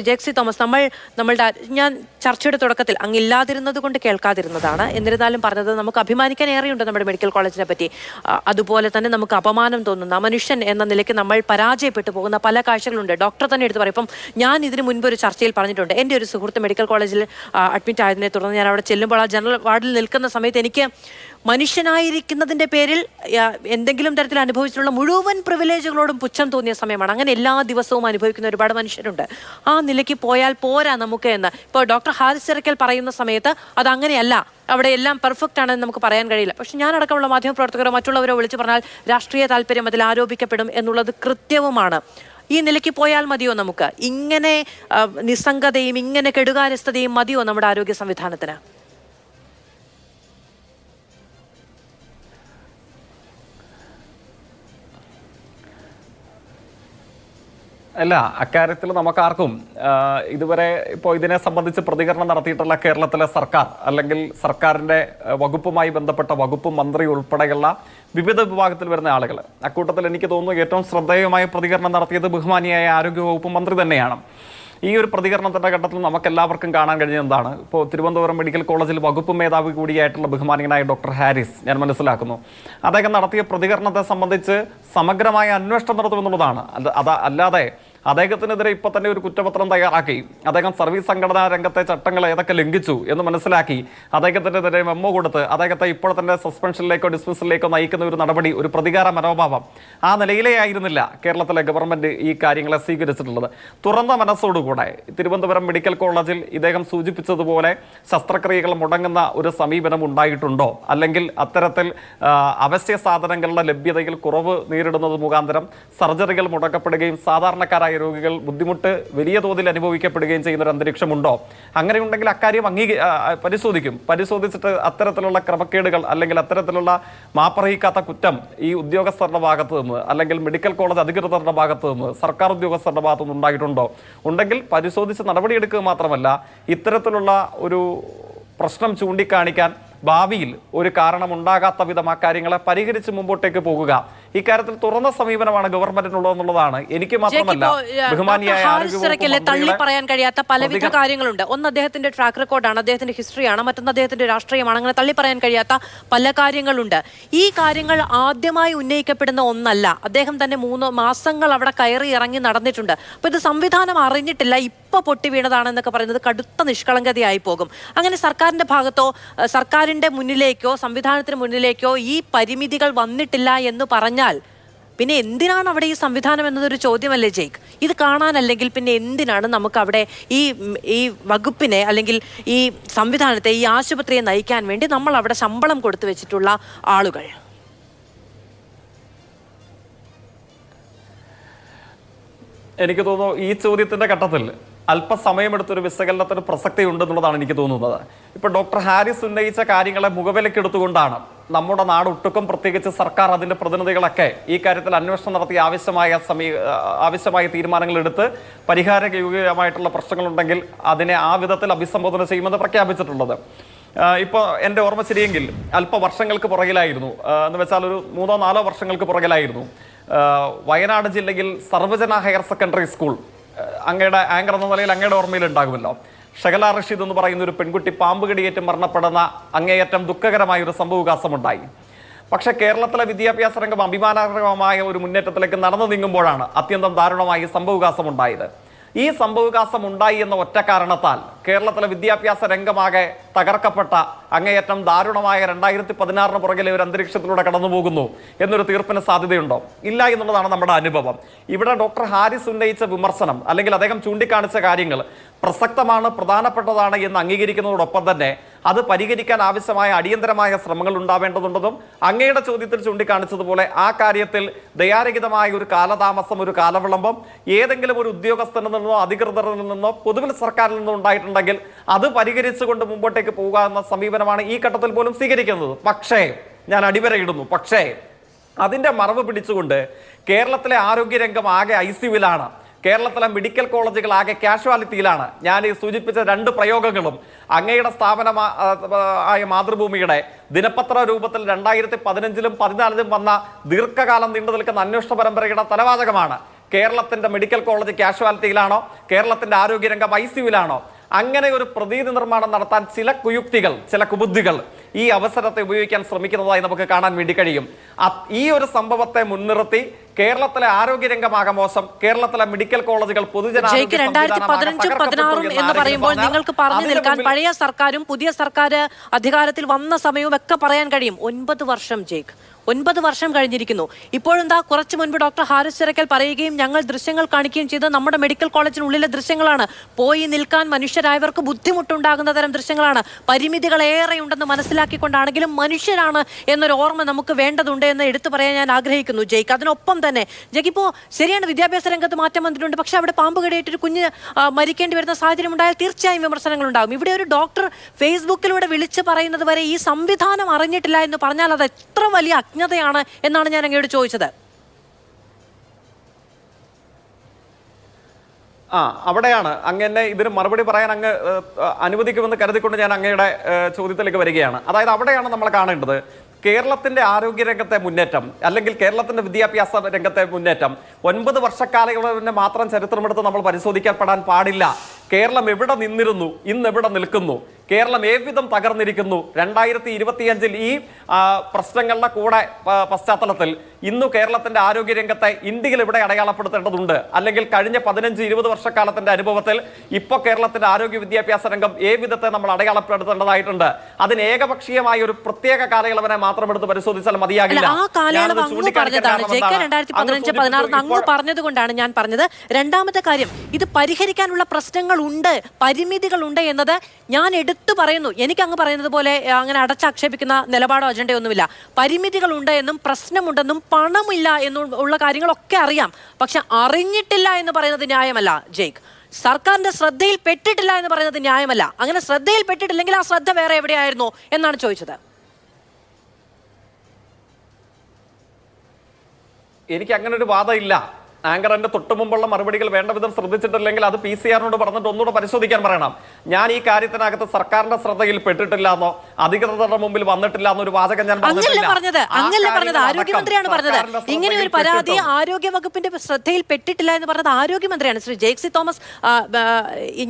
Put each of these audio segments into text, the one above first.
ജെക്സി Thomas നമ്മൾ നമ്മളുടെ ഞാൻ ചർച്ചയുടെ തുടക്കത്തിൽ അങ്ങില്ലാതിരുന്നത് കൊണ്ട് കേൾക്കാതിരുന്നതാണ്. എന്നിരുന്നാലും പറഞ്ഞത് നമുക്ക് അഭിമാനിക്കാൻ ഏറെയുണ്ട് നമ്മുടെ മെഡിക്കൽ കോളേജിനെ പറ്റി. അതുപോലെ തന്നെ നമുക്ക് അപമാനം തോന്നുന്ന മനുഷ്യൻ എന്ന നിലയ്ക്ക് നമ്മൾ പരാജയപ്പെട്ടു പോകുന്ന പല കാഴ്ചകളുണ്ട്. ഡോക്ടർ തന്നെ എടുത്ത് പറയും ഇപ്പം ഞാൻ ഇതിന് മുൻപ് ഒരു ചർച്ചയിൽ പറഞ്ഞിട്ടുണ്ട്. എന്റെ ഒരു സുഹൃത്ത് മെഡിക്കൽ കോളേജിൽ അഡ്മിറ്റ് ആയതിനെ തുടർന്ന് ഞാൻ അവിടെ ചെല്ലുമ്പോൾ ആ ജനറൽ വാർഡിൽ നിൽക്കുന്ന സമയത്ത് എനിക്ക് മനുഷ്യനായിരിക്കുന്നതിന്റെ പേരിൽ എന്തെങ്കിലും തരത്തിൽ അനുഭവിച്ചിട്ടുള്ള മുഴുവൻ പ്രിവിലേജുകളോടും പുച്ഛം തോന്നിയ സമയമാണ്. അങ്ങനെ എല്ലാ ദിവസവും അനുഭവിക്കുന്ന ഒരുപാട് മനുഷ്യരുണ്ട്. ആ നിലയ്ക്ക് പോയാൽ പോരാ നമുക്ക് എന്ന്. ഇപ്പോൾ ഡോക്ടർ ഹാരിസ് ചിറക്കൽ പറയുന്ന സമയത്ത് അത് അങ്ങനെയല്ല അവിടെ എല്ലാം പെർഫെക്റ്റ് ആണെന്ന് നമുക്ക് പറയാൻ കഴിയില്ല. പക്ഷെ ഞാൻ അടക്കമുള്ള മാധ്യമപ്രവർത്തകരോ മറ്റുള്ളവരോ വിളിച്ചു പറഞ്ഞാൽ രാഷ്ട്രീയ താല്പര്യം അതിൽ ആരോപിക്കപ്പെടും എന്നുള്ളത് കൃത്യവുമാണ്. ഈ നിലയ്ക്ക് പോയാൽ മതിയോ നമുക്ക്? ഇങ്ങനെ നിസ്സംഗതയും ഇങ്ങനെ കെടുകാര്യസ്ഥതയും മതിയോ നമ്മുടെ ആരോഗ്യ സംവിധാനത്തിന്? അല്ല അക്കാര്യത്തിൽ നമുക്കാർക്കും ഇതുവരെ ഇപ്പോൾ ഇതിനെ സംബന്ധിച്ച് പ്രതികരണം നടത്തിയിട്ടുള്ള കേരളത്തിലെ സർക്കാർ അല്ലെങ്കിൽ സർക്കാരിന്റെ വകുപ്പുമായി ബന്ധപ്പെട്ട വകുപ്പ് മന്ത്രി ഉൾപ്പെടെയുള്ള വിവിധ വിഭാഗത്തിൽ വരുന്ന ആളുകൾ അക്കൂട്ടത്തിൽ എനിക്ക് തോന്നുന്നു ഏറ്റവും ശ്രദ്ധേയമായ പ്രതികരണം നടത്തിയത് ബഹുമാനിയായ ആരോഗ്യവകുപ്പ് മന്ത്രി തന്നെയാണ്. ഈ ഒരു പ്രതികരണത്തിന്റെ ഘട്ടത്തിൽ നമുക്ക് എല്ലാവർക്കും കാണാൻ കഴിഞ്ഞതാണ് ഇപ്പോൾ തിരുവനന്തപുരം മെഡിക്കൽ കോളേജിൽ വകുപ്പ് മേധാവി കൂടിയായിട്ടുള്ള ബഹുമാനികനായ ഡോക്ടർ ഹാരിസ് ഞാൻ മനസ്സിലാക്കുന്നു. അദ്ദേഹം നടത്തിയ പ്രതികരണത്തെ സംബന്ധിച്ച് സമഗ്രമായ അന്വേഷണം നടത്തുമെന്നുള്ളതാണ്. അതാ അല്ലാതെ അദ്ദേഹത്തിനെതിരെ ഇപ്പൊ തന്നെ ഒരു കുറ്റപത്രം തയ്യാറാക്കി. അദ്ദേഹം സർവീസ് സംഘടനാ രംഗത്തെ ചട്ടങ്ങൾ ഏതൊക്കെ ലംഘിച്ചു എന്ന് മനസ്സിലാക്കി. അദ്ദേഹത്തിനെതിരെ മെമ്മോ കൊടുത്ത് അദ്ദേഹത്തെ ഇപ്പോൾ തന്നെ സസ്പെൻഷനിലേക്കോ ഡിസ്മിസലിലേക്കോ നയിക്കുന്ന ഒരു നടപടി ഒരു പ്രതികാര മനോഭാവം ആ നിലയിലേ ആയിരുന്നില്ല കേരളത്തിലെ ഗവൺമെന്റ് ഈ കാര്യങ്ങളെ സ്വീകരിച്ചിട്ടുള്ളത്. തുറന്ന മനസ്സോടുകൂടെ തിരുവനന്തപുരം മെഡിക്കൽ കോളേജിൽ ഇദ്ദേഹം സൂചിപ്പിച്ചതുപോലെ ശസ്ത്രക്രിയകൾ മുടങ്ങുന്ന ഒരു സമീപനം ഉണ്ടായിട്ടുണ്ടോ? അല്ലെങ്കിൽ അത്തരത്തിൽ അവശ്യ സാധനങ്ങളുടെ ലഭ്യതയിൽ കുറവ് നേരിടുന്നത് മുഖാന്തരം സർജറികൾ മുടക്കപ്പെടുകയും സാധാരണക്കാരായ രോഗികൾ ബുദ്ധിമുട്ട് വലിയ തോതിൽ അനുഭവിക്കപ്പെടുകയും ചെയ്യുന്ന ഒരു അന്തരീക്ഷമുണ്ടോ? അങ്ങനെയുണ്ടെങ്കിൽ അക്കാര്യം അംഗീക പരിശോധിക്കും. പരിശോധിച്ചിട്ട് അത്തരത്തിലുള്ള ക്രമക്കേടുകൾ അല്ലെങ്കിൽ അത്തരത്തിലുള്ള മാപ്പറയിക്കാത്ത കുറ്റം ഈ ഉദ്യോഗസ്ഥരുടെ ഭാഗത്ത് നിന്ന് അല്ലെങ്കിൽ മെഡിക്കൽ കോളേജ് അധികൃതരുടെ ഭാഗത്തു നിന്ന് സർക്കാർ ഉദ്യോഗസ്ഥരുടെ ഭാഗത്തു നിന്ന് ഉണ്ടായിട്ടുണ്ടോ? ഉണ്ടെങ്കിൽ പരിശോധിച്ച് നടപടിയെടുക്കുക മാത്രമല്ല ഇത്തരത്തിലുള്ള ഒരു പ്രശ്നം ചൂണ്ടിക്കാണിക്കാൻ ഭാവിയിൽ ഒരു കാരണമുണ്ടാകാത്ത വിധം ആ കാര്യങ്ങളെ പരിഹരിച്ച് മുമ്പോട്ടേക്ക് പോകുക. ഇക്കാര്യത്തിൽ തുറന്ന സമീപനമാണ് ഗവൺമെന്റിനുള്ളതെന്നുള്ളതാണ് എനിക്ക് മാത്രമല്ല ബഹുമാനിയായ തള്ളി പറയാൻ കഴിയാത്ത പലവിധ കാര്യങ്ങളുണ്ട്. ഒന്ന് അദ്ദേഹത്തിന്റെ ട്രാക്ക് റെക്കോർഡാണ് അദ്ദേഹത്തിന്റെ ഹിസ്റ്ററിയാണ് മറ്റൊന്ന് അദ്ദേഹത്തിന്റെ രാഷ്ട്രീയമാണ്. അങ്ങനെ തള്ളി പറയാൻ കഴിയാത്ത പല കാര്യങ്ങളുണ്ട്. ഈ കാര്യങ്ങൾ ആദ്യമായി ഉന്നയിക്കപ്പെടുന്ന ഒന്നല്ല. അദ്ദേഹം തന്നെ മൂന്ന് മാസങ്ങൾ അവിടെ കയറി ഇറങ്ങി നടന്നിട്ടുണ്ട്. അപ്പൊ ഇത് സംവിധാനം അറിഞ്ഞിട്ടില്ല ഇപ്പൊ പൊട്ടി വീണതാണെന്നൊക്കെ പറയുന്നത് കടുത്ത നിഷ്കളങ്കതയായി പോകും. അങ്ങനെ സർക്കാരിന്റെ ഭാഗത്തോ സർക്കാരിന്റെ മുന്നിലേക്കോ സംവിധാനത്തിന് മുന്നിലേക്കോ ഈ പരിമിതികൾ വന്നിട്ടില്ല എന്ന് പറഞ്ഞാൽ പിന്നെ എന്തിനാണ് അവിടെ ഈ സംവിധാനം എന്നതൊരു ചോദ്യമല്ലേ ജയ്ക്ക്? ഇത് കാണാനല്ലെങ്കിൽ പിന്നെ എന്തിനാണ് നമുക്ക് അവിടെ ഈ ഈ വകുപ്പിനെ അല്ലെങ്കിൽ ഈ സംവിധാനത്തെ ഈ ആശുപത്രിയെ നയിക്കാൻ വേണ്ടി നമ്മൾ അവിടെ ശമ്പളം കൊടുത്തു വെച്ചിട്ടുള്ള ആളുകൾ? എനിക്ക് തോന്നുന്നു ഈ ചോദ്യത്തിന്റെ ഘട്ടത്തിൽ അല്പസമയമെടുത്തൊരു വിശകലനത്തിന് പ്രസക്തി ഉണ്ടെന്നുള്ളതാണ് എനിക്ക് തോന്നുന്നത്. ഇപ്പൊ ഡോക്ടർ ഹാരിസ് ഉന്നയിച്ച കാര്യങ്ങളെ മുഖവിലക്കെടുത്തുകൊണ്ടാണ് നമ്മുടെ നാട് ഒട്ടുക്കും പ്രത്യേകിച്ച് സർക്കാർ അതിന്റെ പ്രതിനിധികളൊക്കെ ഈ കാര്യത്തിൽ അന്വേഷണം നടത്തി ആവശ്യമായ സമീ ആവശ്യമായ തീരുമാനങ്ങൾ എടുത്ത് പരിഹാരയോഗ്യമായിട്ടുള്ള പ്രശ്നങ്ങളുണ്ടെങ്കിൽ അതിനെ ആ വിധത്തിൽ അഭിസംബോധന ചെയ്യുമെന്ന് പ്രഖ്യാപിച്ചിട്ടുള്ളത്. ഇപ്പോൾ എന്റെ ഓർമ്മ ശരിയെങ്കിൽ അല്പ വർഷങ്ങൾക്ക് പുറകിലായിരുന്നു എന്ന് വെച്ചാൽ ഒരു മൂന്നോ നാലോ വർഷങ്ങൾക്ക് പുറകിലായിരുന്നു. വയനാട് ജില്ലയിൽ സർവജന ഹയർ സെക്കൻഡറി സ്കൂൾ അങ്ങയുടെ ആങ്കർ എന്ന നിലയിൽ അങ്ങയുടെ ഓർമ്മയിൽ ഉണ്ടാകുമല്ലോ. ഷകല റഷീദ് എന്ന് പറയുന്ന ഒരു പെൺകുട്ടി പാമ്പ് കടിയേറ്റ് മരണപ്പെടുന്ന അങ്ങേയറ്റം ദുഃഖകരമായ ഒരു സംഭവവികാസമുണ്ടായി. പക്ഷേ കേരളത്തിലെ വിദ്യാഭ്യാസ രംഗം അഭിമാനകരമായ ഒരു മുന്നേറ്റത്തിലേക്ക് നടന്നു നീങ്ങുമ്പോഴാണ് അത്യന്തം ദാരുണമായ സംഭവവികാസമുണ്ടായത്. ഈ സംഭവവികാസം ഉണ്ടായി എന്ന ഒറ്റ കാരണത്താൽ കേരളത്തിലെ വിദ്യാഭ്യാസ രംഗമാകെ തകർക്കപ്പെട്ട അങ്ങേയറ്റം ദാരുണമായ രണ്ടായിരത്തി പതിനാറിന് പുറകിലെ ഒരു അന്തരീക്ഷത്തിലൂടെ കടന്നു പോകുന്നു എന്നൊരു തീർപ്പിന് സാധ്യതയുണ്ടോ? ഇല്ല എന്നുള്ളതാണ് നമ്മുടെ അനുഭവം. ഇവിടെ ഡോക്ടർ ഹാരിസ് ഉന്നയിച്ച വിമർശനം അല്ലെങ്കിൽ അദ്ദേഹം ചൂണ്ടിക്കാണിച്ച കാര്യങ്ങൾ പ്രസക്തമാണ് പ്രധാനപ്പെട്ടതാണ് എന്ന് അംഗീകരിക്കുന്നതോടൊപ്പം തന്നെ അത് പരിഹരിക്കാൻ ആവശ്യമായ അടിയന്തരമായ ശ്രമങ്ങൾ ഉണ്ടാവേണ്ടതുണ്ടെന്നും അങ്ങയുടെ ചോദ്യത്തിൽ ചൂണ്ടിക്കാണിച്ചതുപോലെ ആ കാര്യത്തിൽ ദയാരഹിതമായ ഒരു കാലതാമസം ഒരു കാലവിളംബം ഏതെങ്കിലും ഒരു ഉദ്യോഗസ്ഥനിൽ നിന്നോ അധികൃതരിൽ നിന്നോ പൊതുവിൽ സർക്കാരിൽ നിന്നോ ഉണ്ടായിട്ടുണ്ടെങ്കിൽ അത് പരിഹരിച്ചുകൊണ്ട് മുമ്പോട്ടേക്ക് പോകുക എന്ന സമീപനമാണ് ഈ ഘട്ടത്തിൽ പോലും സ്വീകരിക്കുന്നത്. പക്ഷേ ഞാൻ അടിവരയിടുന്നു. പക്ഷേ അതിന്റെ മറവ് പിടിച്ചുകൊണ്ട് കേരളത്തിലെ ആരോഗ്യരംഗം ആകെ ഐ സിയുവിലാണ് കേരളത്തിലെ മെഡിക്കൽ കോളേജുകൾ ആകെ കാഷ്വാലിറ്റിയിലാണ്. ഞാൻ ഈ സൂചിപ്പിച്ച രണ്ട് പ്രയോഗങ്ങളും അങ്ങയുടെ സ്ഥാപന ആയ മാതൃഭൂമിയുടെ ദിനപത്ര രൂപത്തിൽ രണ്ടായിരത്തി പതിനഞ്ചിലും പതിനാലിലും വന്ന ദീർഘകാലം നീണ്ടു നിൽക്കുന്ന അന്വേഷണ പരമ്പരയുടെ തലവാചകമാണ്. കേരളത്തിന്റെ മെഡിക്കൽ കോളേജ് കാഷ്വാലിറ്റിയിലാണോ? കേരളത്തിന്റെ ആരോഗ്യരംഗം ഐ സിയുലാണോ അങ്ങനെ ഒരു പ്രതീതി നിർമ്മാണം നടത്താൻ ചില കുയുക്തികൾ ചില കുബുദ്ധികൾ ഈ അവസരത്തെ ഉപയോഗിക്കാൻ ശ്രമിക്കുന്നതായി നമുക്ക് കാണാൻ വേണ്ടി കഴിയും. ഈ ഒരു സംഭവത്തെ മുൻനിർത്തി കേരളത്തിലെ ആരോഗ്യരംഗമാകെ മോശം. കേരളത്തിലെ മെഡിക്കൽ കോളേജുകൾ പൊതുജന ജയ്ക്ക് രണ്ടായിരത്തി പതിനഞ്ചും പതിനാറും എന്ന് പറയുമ്പോൾ നിങ്ങൾക്ക് പറഞ്ഞു നിൽക്കാൻ പഴയ സർക്കാരും പുതിയ സർക്കാർ അധികാരത്തിൽ വന്ന സമയവും ഒക്കെ പറയാൻ കഴിയും. ഒൻപത് വർഷം ജയ്ക്ക്. ഒൻപത് വർഷം കഴിഞ്ഞിരിക്കുന്നു. ഇപ്പോഴെന്താ? കുറച്ച് മുൻപ് ഡോക്ടർ ഹാരിസ് ചിറക്കൽ പറയുകയും ഞങ്ങൾ ദൃശ്യങ്ങൾ കാണിക്കുകയും ചെയ്ത് നമ്മുടെ മെഡിക്കൽ കോളേജിനുള്ളിലെ ദൃശ്യങ്ങളാണ്. പോയി നിൽക്കാൻ മനുഷ്യരായവർക്ക് ബുദ്ധിമുട്ടുണ്ടാകുന്ന തരം ദൃശ്യങ്ങളാണ്. പരിമിതികൾ ഏറെയുണ്ടെന്ന് മനസ്സിലാക്കിക്കൊണ്ടാണെങ്കിലും മനുഷ്യരാണ് എന്നൊരു ഓർമ്മ നമുക്ക് വേണ്ടതുണ്ട് എന്ന് എടുത്തു പറയാൻ ഞാൻ ആഗ്രഹിക്കുന്നു. ജയ്ക്ക് അതിനൊപ്പം തന്നെ. ജയ്ക്ക് ശരിയാണ് വിദ്യാഭ്യാസ രംഗത്ത് മാറ്റം വന്നിട്ടുണ്ട്. പക്ഷെ അവിടെ പാമ്പ് കടിയേറ്റൊരു കുഞ്ഞ് മരിക്കേണ്ടി വരുന്ന സാഹചര്യം ഉണ്ടായാൽ തീർച്ചയായും വിമർശനങ്ങൾ ഉണ്ടാകും ഇവിടെ ഒരു ഡോക്ടർ ഫേസ്ബുക്കിലൂടെ വിളിച്ച് പറയുന്നത് വരെ ഈ സംവിധാനം അറിഞ്ഞിട്ടില്ല എന്ന് പറഞ്ഞാൽ അത് എത്ര വലിയ അജ്ഞതയാണ് എന്നാണ് ഞാൻ അങ്ങോട്ട് ചോദിച്ചത്. ആ അവിടെയാണ്. അങ്ങനെ ഇതിന് മറുപടി പറയാൻ അങ്ങ് അനുവദിക്കുമെന്ന് കരുതിക്കൊണ്ട് ഞാൻ അങ്ങയുടെ ചോദ്യത്തിലേക്ക് വരികയാണ്. അതായത് അവിടെയാണ് നമ്മൾ കാണേണ്ടത്. കേരളത്തിന്റെ ആരോഗ്യരംഗത്തെ മുന്നേറ്റം അല്ലെങ്കിൽ കേരളത്തിന്റെ വിദ്യാഭ്യാസ രംഗത്തെ മുന്നേറ്റം ഒൻപത് വർഷക്കാലയളവിന്റെ മാത്രം ചരിത്രമെടുത്ത് നമ്മൾ പരിശോധിക്കപ്പെടാൻ പാടില്ല. കേരളം എവിടെ നിന്നിരുന്നു? ഇന്ന് എവിടെ നിൽക്കുന്നു? കേരളം ഏവിധം തകർന്നിരിക്കുന്നു? രണ്ടായിരത്തി ഇരുപത്തിയഞ്ചിൽ ഈ പ്രശ്നങ്ങളുടെ കൂടെ പശ്ചാത്തലത്തിൽ ഇന്നു കേരളത്തിന്റെ ആരോഗ്യ രംഗത്തെ ഇന്ത്യയിൽ ഇവിടെ അടയാളപ്പെടുത്തേണ്ടതുണ്ട്? അല്ലെങ്കിൽ കഴിഞ്ഞ പതിനഞ്ച് ഇരുപത് വർഷക്കാലത്തിന്റെ അനുഭവത്തിൽ ഇപ്പോൾ കേരളത്തിന്റെ ആരോഗ്യ വിദ്യാഭ്യാസ രംഗം ഏവിധത്തെ വിധത്തെ നമ്മൾ അടയാളപ്പെടുത്തേണ്ടതായിട്ടുണ്ട്? അതിന് ഏകപക്ഷീയമായ ഒരു പ്രത്യേക കാലയളവിനെ മാത്രം എടുത്ത് പരിശോധിച്ചാൽ മതിയാകില്ല. ആ കാലയളവ് ഞാനത് അങ്ങ് ചൂണ്ടിക്കാണിക്കാൻ പറഞ്ഞതാണ് കാരണം ജെ കെ എന്താണ്? രണ്ടായിരത്തി അങ്ങ് പതിനഞ്ച് സൂചിപ്പിച്ചു പതിനാറ് അങ്ങ് ഇപ്പോൾ- പറഞ്ഞത് കൊണ്ടാണ് ഞാൻ പറഞ്ഞത്. രണ്ടാമത്തെ കാര്യം ഇത് പരിഹരിക്കാനുള്ള പ്രശ്നങ്ങൾ ഉണ്ട് പരിമിതികൾ ഉണ്ട് എന്നത് ഞാൻ എടുത്തു പറയുന്നു. എനിക്ക് അങ്ങ് പറയുന്നത് പോലെ അങ്ങനെ അടച്ചാക്ഷേപിക്കുന്ന നിലപാടോ അജണ്ടയൊന്നുമില്ല. പരിമിതികൾ ഉണ്ട് എന്നും പ്രശ്നമുണ്ടെന്നും പണമില്ല എന്നും ഉള്ള കാര്യങ്ങളൊക്കെ അറിയാം. പക്ഷെ അറിഞ്ഞിട്ടില്ല എന്ന് പറയുന്നത് ന്യായമല്ല ജയ്ക്ക്. സർക്കാരിന്റെ ശ്രദ്ധയിൽ പെട്ടിട്ടില്ല എന്ന് പറയുന്നത് ന്യായമല്ല. അങ്ങനെ ശ്രദ്ധയിൽ പെട്ടിട്ടില്ലെങ്കിൽ ആ ശ്രദ്ധ വേറെ എവിടെയായിരുന്നു എന്നാണ് ചോദിച്ചത്. എനിക്ക് അങ്ങനെ ഒരു വാദം എന്റെ തൊട്ടു മുമ്പുള്ള മറുപടികൾ വേണ്ട വിധം ശ്രദ്ധിച്ചിട്ടില്ലെങ്കിൽ അത് പി സി ആറിനോട് പറഞ്ഞിട്ട് ഒന്നുകൂടെ പരിശോധിക്കാൻ പറയണം. ഞാൻ ഈ കാര്യത്തിനകത്ത് സർക്കാരിന്റെ ശ്രദ്ധയിൽ പെട്ടിട്ടില്ല എന്നോ അധികൃതരുടെ മുമ്പിൽ വന്നിട്ടില്ല എന്നൊരു വാചകം ഞാൻ പറഞ്ഞത് അങ്ങല്ല പറഞ്ഞത് ആരോഗ്യമന്ത്രിയാണ് പറഞ്ഞത്. ഇങ്ങനെ ഒരു പരാതി ആരോഗ്യ വകുപ്പിന്റെ ശ്രദ്ധയിൽ പെട്ടിട്ടില്ല എന്ന് പറഞ്ഞത് ആരോഗ്യമന്ത്രിയാണ്. ശ്രീ ജേക്സി തോമസ്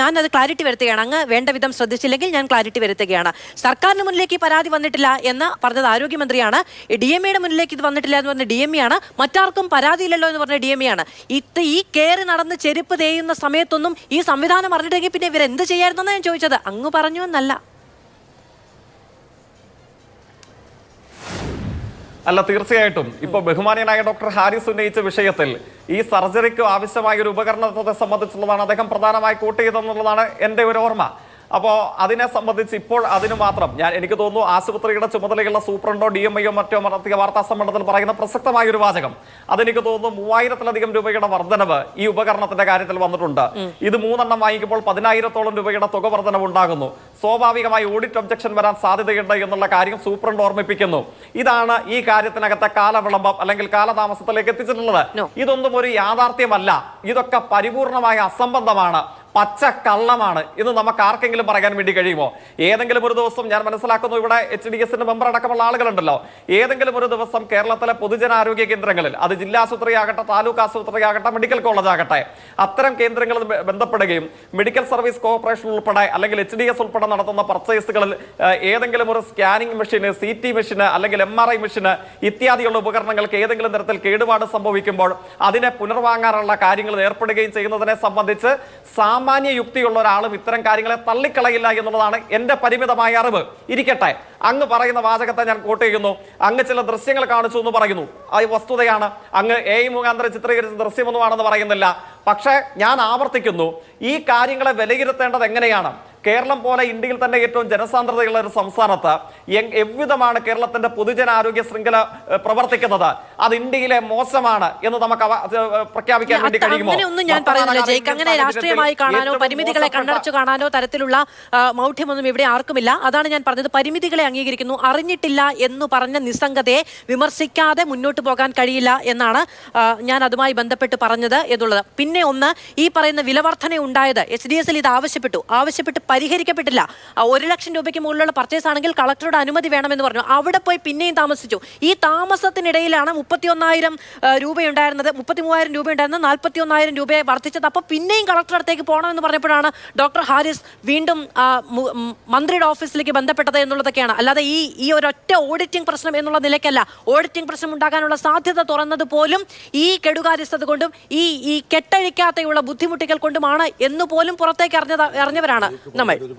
ഞാൻ അത് ക്ലാരിറ്റി വരുത്തുകയാണ്. അങ്ങ് വേണ്ട വിധം ശ്രദ്ധിച്ചില്ലെങ്കിൽ ഞാൻ ക്ലാരിറ്റി വരുത്തുകയാണ്. സർക്കാരിന് മുന്നിലേക്ക് പരാതി വന്നിട്ടില്ല എന്ന് പറഞ്ഞത് ആരോഗ്യമന്ത്രിയാണ്. ഡി എം എയുടെ മുന്നിലേക്ക് ഇത് വന്നിട്ടില്ല എന്ന് പറഞ്ഞ ഡി എം എ ആണ്. മറ്റാർക്കും പരാതിയില്ലല്ലോ എന്ന് പറഞ്ഞ ഡി എം എ ആണ്. ഇത് ഈ കയറി നടന്ന് ചെരുപ്പ് തേയുന്ന സമയത്തൊന്നും ഈ സംവിധാനം അറിഞ്ഞിട്ടെങ്കിൽ പിന്നെ ഇവരെന്ത് ചെയ്യായിരുന്നെന്ന് ഞാൻ ചോദിച്ചത്. അങ്ങ് പറഞ്ഞു എന്നല്ല. അല്ല തീർച്ചയായിട്ടും. ഇപ്പൊ ബഹുമാനീയനായ ഡോക്ടർ ഹാരിസ് ഉന്നയിച്ച വിഷയത്തിൽ ഈ സർജറിക്ക് ആവശ്യമായ ഒരു ഉപകരണത്തെ സംബന്ധിച്ചുള്ളതാണ് അദ്ദേഹം പ്രധാനമായി കൂട്ടിയതെന്നുള്ളതാണ് എന്റെ ഒരു ഓർമ്മ. അപ്പോൾ അതിനെ സംബന്ധിച്ച് ഇപ്പോൾ അതിന് മാത്രം ഞാൻ എനിക്ക് തോന്നുന്നു ആശുപത്രിയുടെ ചുമതലയുള്ള സൂപ്രണ്ടോ ഡി എം ഐയോ മറ്റോ നടത്തിയ വാർത്താ സമ്മേളനത്തിൽ പറയുന്ന പ്രസക്തമായ ഒരു വാചകം. അതെനിക്ക് തോന്നുന്നു മൂവായിരത്തിലധികം രൂപയുടെ വർധനവ് ഈ ഉപകരണത്തിന്റെ കാര്യത്തിൽ വന്നിട്ടുണ്ട്. ഇത് മൂന്നെണ്ണം വാങ്ങിക്കുമ്പോൾ പതിനായിരത്തോളം രൂപയുടെ തുക വർധനവ് ഉണ്ടാകുന്നു. സ്വാഭാവികമായി ഓഡിറ്റ് ഒബ്ജക്ഷൻ വരാൻ സാധ്യതയുണ്ട് എന്നുള്ള കാര്യം സൂപ്രണ്ട് ഓർമ്മിപ്പിക്കുന്നു. ഇതാണ് ഈ കാര്യത്തിനകത്തെ കാലവിളംബം അല്ലെങ്കിൽ കാലതാമസത്തിലേക്ക് എത്തിച്ചിട്ടുള്ളത്. ഇതൊന്നും ഒരു യാഥാർത്ഥ്യമല്ല. ഇതൊക്കെ പരിപൂർണമായ അസംബന്ധമാണ്. പച്ച കള്ളമാണ്. എന്ന് നമുക്ക് ആർക്കെങ്കിലും പറയാൻ വേണ്ടി കഴിയുമോ? ഏതെങ്കിലും ഒരു ദിവസം ഞാൻ മനസ്സിലാക്കുന്നു ഇവിടെ എച്ച് ഡി എസിന്റെ മെമ്പർ അടക്കമുള്ള ആളുകളുണ്ടല്ലോ. ഏതെങ്കിലും ഒരു ദിവസം കേരളത്തിലെ പൊതുജനാരോഗ്യ കേന്ദ്രങ്ങളിൽ അത് ജില്ലാ ആശുപത്രി ആകട്ടെ താലൂക്ക് ആശുപത്രി ആകട്ടെ മെഡിക്കൽ കോളേജ് ആകട്ടെ അത്തരം കേന്ദ്രങ്ങളിൽ ബന്ധപ്പെടുകയും മെഡിക്കൽ സർവീസ് കോർപ്പറേഷൻ ഉൾപ്പെടെ അല്ലെങ്കിൽ എച്ച് ഡി എസ് ഉൾപ്പെടെ നടത്തുന്ന പർച്ചേസുകളിൽ ഏതെങ്കിലും ഒരു സ്കാനിംഗ് മെഷീന് സി ടി മെഷീന് അല്ലെങ്കിൽ എം ആർ ഐ മെഷീന് ഇത്യാദിയുള്ള ഉപകരണങ്ങൾക്ക് ഏതെങ്കിലും തരത്തിൽ കേടുപാട് സംഭവിക്കുമ്പോൾ അതിനെ പുനർവാങ്ങാനുള്ള കാര്യങ്ങളിൽ ഏർപ്പെടുകയും ചെയ്യുന്നതിനെ സംബന്ധിച്ച് സാമാന്യ യുക്തിയുള്ള ഒരാളും ഇത്തരം കാര്യങ്ങളെ തള്ളിക്കളയില്ല എന്നുള്ളതാണ് എന്റെ പരിമിതമായ അറിവ്. ഇരിക്കട്ടെ. അങ്ങ് പറയുന്ന വാചകത്തെ ഞാൻ കോട്ട് ചെയ്യുന്നു. അങ്ങ് ചില ദൃശ്യങ്ങൾ കാണിച്ചു എന്ന് പറയുന്നു. അത് വസ്തുതയാണ്. അങ്ങ് എ മുഖാന്തരം ചിത്രീകരിച്ച ദൃശ്യമൊന്നുമാണെന്ന് പറയുന്നില്ല. പക്ഷേ ഞാൻ ആവർത്തിക്കുന്നു. ഈ കാര്യങ്ങളെ വിലയിരുത്തേണ്ടത് എങ്ങനെയാണ്? കേരളം പോലെ ഇന്ത്യയിൽ തന്നെ ഏറ്റവും ജനസാന്ദ്രതയുള്ള ഒരു സംസ്ഥാനത്ത് എവ്വിധമാണ് കേരളത്തിന്റെ പൊതുജനാരോഗ്യ ശൃംഖല പ്രവർത്തിക്കുന്നത്? അത് ഇന്ത്യയിലെ മോശമാണ് എന്ന് നമുക്ക് പ്രഖ്യാപിക്കാൻ വേണ്ടി കഴിയുമോ? ഒന്നും ഞാൻ ജയിക്ക്. അങ്ങനെ രാഷ്ട്രീയമായി കാണാനോ പരിമിതികളെ കണ്ടടച്ചു കാണാനോ തരത്തിലുള്ള മൗഢ്യമൊന്നും ഇവിടെ ആർക്കുമില്ല. അതാണ് ഞാൻ പറഞ്ഞത്. പരിമിതികളെ അംഗീകരിക്കുന്നു. അറിഞ്ഞിട്ടില്ല എന്ന് പറഞ്ഞ നിസ്സംഗതയെ വിമർശിക്കാതെ മുന്നോട്ട് പോകാൻ കഴിയില്ല എന്നാണ് ഞാൻ അതുമായി ബന്ധപ്പെട്ട് പറഞ്ഞത് എന്നുള്ളത്. പിന്നെ ഒന്ന് ഈ പറയുന്ന വിലവർദ്ധന ഉണ്ടായത് എച്ച് ഡി എസിൽ ഇത് ആവശ്യപ്പെട്ടു. ആവശ്യപ്പെട്ട് പരിഹരിക്കപ്പെട്ടില്ല. ഒരു ലക്ഷം രൂപയ്ക്ക് മുകളിലുള്ള പർച്ചേസ് ആണെങ്കിൽ കളക്ടറുടെ അനുമതി വേണമെന്ന് പറഞ്ഞു. അവിടെ പോയി പിന്നെയും താമസിച്ചു. ഈ താമസത്തിനിടയിലാണ് മുപ്പത്തി ഒന്നായിരം രൂപയുണ്ടായിരുന്നത്. മുപ്പത്തി മൂവായിരം രൂപ ഉണ്ടായിരുന്നത് നാൽപ്പത്തി ഒന്നായിരം രൂപയെ വർദ്ധിച്ചത്. അപ്പോൾ പിന്നെയും കളക്ടറുടെ അടുത്തേക്ക് പോകണമെന്ന് പറഞ്ഞപ്പോഴാണ് ഡോക്ടർ ഹാരിസ് വീണ്ടും മന്ത്രിയുടെ ഓഫീസിലേക്ക് ബന്ധപ്പെട്ടത് എന്നുള്ളതൊക്കെയാണ്. അല്ലാതെ ഈ ഈ ഒരൊറ്റ ഓഡിറ്റിംഗ് പ്രശ്നം എന്നുള്ള നിലയ്ക്കല്ല. ഓഡിറ്റിംഗ് പ്രശ്നം ഉണ്ടാകാനുള്ള സാധ്യത തുറന്നത് പോലും ഈ കെടുകാര്യസ്ഥത കൊണ്ടും ഈ ഈ കെട്ടഴിക്കാത്തയുള്ള ബുദ്ധിമുട്ടുകൾ കൊണ്ടുമാണ് എന്ന് പോലും പുറത്തേക്ക് അറിഞ്ഞത് അറിഞ്ഞവരാണ്. നമ്മൾ